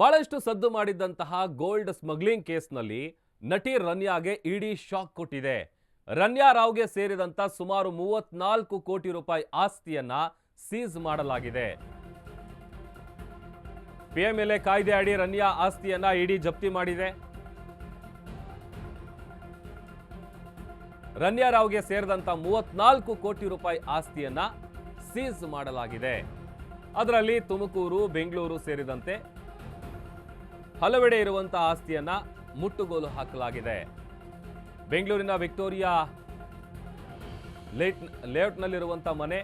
ಬಹಳಷ್ಟು ಸದ್ದು ಮಾಡಿದ್ದಂತಹ gold smuggling ಕೇಸ್ನಲ್ಲಿ ನಟಿ ರನ್ಯಾಗೆ ಇಡಿ ಶಾಕ್ ಕೊಟ್ಟಿದೆ. ರನ್ಯಾ ರಾವ್ಗೆ ಸೇರಿದಂತ ಸುಮಾರು ಮೂವತ್ನಾಲ್ಕು ಕೋಟಿ ರೂಪಾಯಿ ಆಸ್ತಿಯನ್ನ ಸೀಸ್ ಮಾಡಲಾಗಿದೆ. ಪಿಎಂಎಲ್ಎ ಕಾಯ್ದೆ ಅಡಿ ರನ್ಯಾ ಆಸ್ತಿಯನ್ನ ಇಡಿ ಜಪ್ತಿ ಮಾಡಿದೆ. ರನ್ಯಾ ರಾವ್ಗೆ ಸೇರಿದಂತ ಮೂವತ್ನಾಲ್ಕು ಕೋಟಿ ರೂಪಾಯಿ ಆಸ್ತಿಯನ್ನ ಸೀಸ್ ಮಾಡಲಾಗಿದೆ. ಅದರಲ್ಲಿ ತುಮಕೂರು, ಬೆಂಗಳೂರು ಸೇರಿದಂತೆ ಹಲವೆಡೆ ಇರುವಂತಹ ಆಸ್ತಿಯನ್ನ ಮುಟ್ಟುಗೋಲು ಹಾಕಲಾಗಿದೆ. ಬೆಂಗಳೂರಿನ ವಿಕ್ಟೋರಿಯಾ ಲೇಟ್, ಲೇಔಟ್ನಲ್ಲಿರುವಂಥ ಮನೆ,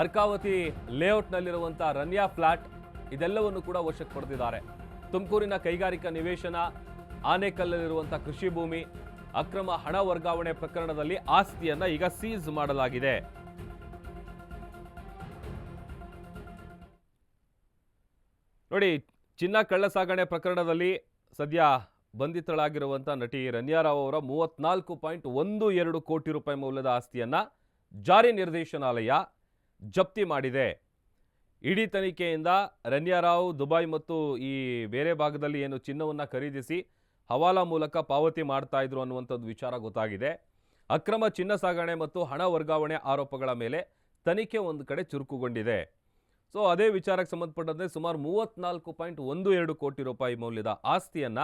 ಅರ್ಕಾವತಿ ಲೇಔಟ್ನಲ್ಲಿರುವಂಥ ರನ್ಯಾ ಫ್ಲಾಟ್, ಇದೆಲ್ಲವನ್ನು ಕೂಡ ವಶಕ್ಕೆ ಪಡೆದಿದ್ದಾರೆ. ತುಮಕೂರಿನ ಕೈಗಾರಿಕಾ ನಿವೇಶನ, ಆನೇಕಲ್ಲಲ್ಲಿರುವಂಥ ಕೃಷಿ ಭೂಮಿ, ಅಕ್ರಮ ಹಣ ವರ್ಗಾವಣೆ ಪ್ರಕರಣದಲ್ಲಿ ಆಸ್ತಿಯನ್ನ ಈಗ ಸೀಸ್ ಮಾಡಲಾಗಿದೆ. ನೋಡಿ ಚಿನ್ನ ಕಳ್ಳ ಸಾಗಣೆ ಪ್ರಕರಣದಲ್ಲಿ ಸದ್ಯ ಬಂಧಿತಳಾಗಿರುವಂಥ ನಟಿ ರನ್ಯಾರಾವ್ ಅವರ ಮೂವತ್ನಾಲ್ಕು ಪಾಯಿಂಟ್ ಒಂದು ಎರಡು ಕೋಟಿ ರೂಪಾಯಿ ಮೌಲ್ಯದ ಆಸ್ತಿಯನ್ನ ಜಾರಿ ನಿರ್ದೇಶನಾಲಯ ಜಪ್ತಿ ಮಾಡಿದೆ. ಇಡೀ ತನಿಖೆಯಿಂದ ರನ್ಯಾರಾವ್ ದುಬೈ ಮತ್ತು ಈ ಬೇರೆ ಭಾಗದಲ್ಲಿ ಏನು ಚಿನ್ನವನ್ನು ಖರೀದಿಸಿ ಹವಾಲಾ ಮೂಲಕ ಪಾವತಿ ಮಾಡ್ತಾ ಇದ್ರು ಅನ್ನುವಂಥದ್ದು ವಿಚಾರ ಗೊತ್ತಾಗಿದೆ. ಅಕ್ರಮ ಚಿನ್ನ ಸಾಗಣೆ ಮತ್ತು ಹಣ ವರ್ಗಾವಣೆ ಆರೋಪಗಳ ಮೇಲೆ ತನಿಖೆ ಒಂದು ಕಡೆ ಚುರುಕುಗೊಂಡಿದೆ. ಸೊ ಅದೇ ವಿಚಾರಕ್ಕೆ ಸಂಬಂಧಪಟ್ಟಂತೆ ಸುಮಾರು ಮೂವತ್ನಾಲ್ಕು ಪಾಯಿಂಟ್ ಒಂದು ಎರಡು ಕೋಟಿ ರೂಪಾಯಿ ಮೌಲ್ಯದ ಆಸ್ತಿಯನ್ನ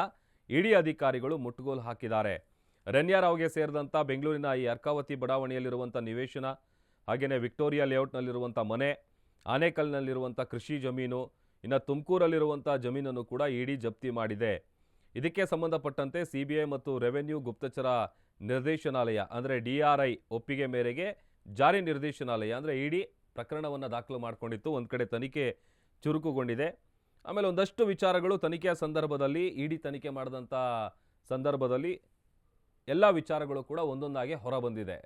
ಇಡಿ ಅಧಿಕಾರಿಗಳು ಮುಟ್ಟುಗೋಲು ಹಾಕಿದ್ದಾರೆ. ರನ್ಯಾರಾವ್ಗೆ ಸೇರಿದಂಥ ಬೆಂಗಳೂರಿನ ಈ ಅರ್ಕಾವತಿ ಬಡಾವಣೆಯಲ್ಲಿರುವಂಥ ನಿವೇಶನ ಹಾಗೆಯೇ ವಿಕ್ಟೋರಿಯಾ ಲೇಔಟ್ನಲ್ಲಿರುವಂಥ ಮನೆ ಆನೇಕಲ್ನಲ್ಲಿರುವಂಥ ಕೃಷಿ ಜಮೀನು, ಇನ್ನು ತುಮಕೂರಲ್ಲಿರುವಂಥ ಜಮೀನನ್ನು ಕೂಡ ಇಡಿ ಜಪ್ತಿ ಮಾಡಿದೆ. ಇದಕ್ಕೆ ಸಂಬಂಧಪಟ್ಟಂತೆ ಸಿ ಮತ್ತು ರೆವೆನ್ಯೂ ಗುಪ್ತಚರ ನಿರ್ದೇಶನಾಲಯ, ಅಂದರೆ ಡಿ ಒಪ್ಪಿಗೆ ಮೇರೆಗೆ ಜಾರಿ ನಿರ್ದೇಶನಾಲಯ, ಅಂದರೆ ಇಡಿ ಪ್ರಕರಣವನ್ನು ದಾಖಲು ಮಾಡಿಕೊಂಡಿತ್ತು. ಒಂದು ಕಡೆ ತನಿಖೆ ಚುರುಕುಗೊಂಡಿದೆ. ಆಮೇಲೆ ಒಂದಷ್ಟು ವಿಚಾರಗಳು ತನಿಖೆಯ ಸಂದರ್ಭದಲ್ಲಿ, ಇಡಿ ತನಿಖೆ ಮಾಡಿದಂಥ ಸಂದರ್ಭದಲ್ಲಿ ಎಲ್ಲ ವಿಚಾರಗಳು ಕೂಡ ಒಂದೊಂದಾಗಿ ಹೊರಬಂದಿದೆ.